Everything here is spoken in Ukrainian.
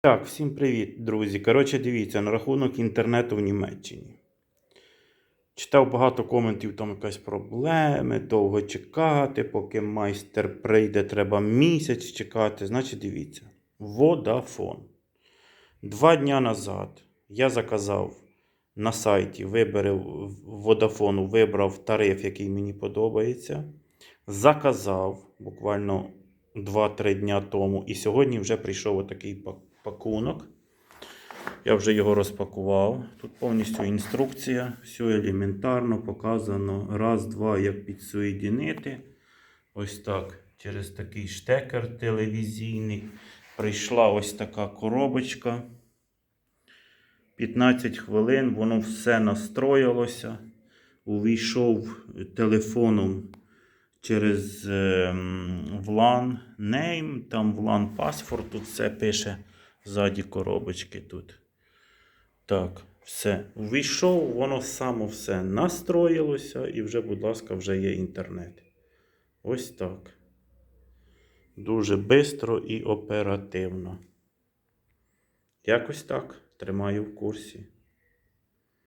Так, всім привіт, друзі. Коротше, дивіться, на рахунок інтернету в Німеччині. Читав багато коментів, там якась проблеми, довго чекати, поки майстер прийде, треба місяць чекати. Значить, дивіться. Vodafone. Два дня назад я заказав на сайті, виберив Vodafone, вибрав тариф, який мені подобається. Заказав буквально 2-3 дня тому. І сьогодні вже прийшов отакий пакунок. Я вже його розпакував. Тут повністю інструкція, все елементарно показано. Раз, два, як підсоєдинити. Ось так. Через такий штекер телевізійний. Прийшла ось така коробочка. 15 хвилин, воно все настроїлося. Увійшов телефоном через ем, VLAN name, там VLAN password, тут все пише ззаді коробочки тут. Так, все. Увійшов, воно само все настроїлося і вже, будь ласка, вже є інтернет. Ось так. Дуже швидко і оперативно. Якось так. Тримаю в курсі.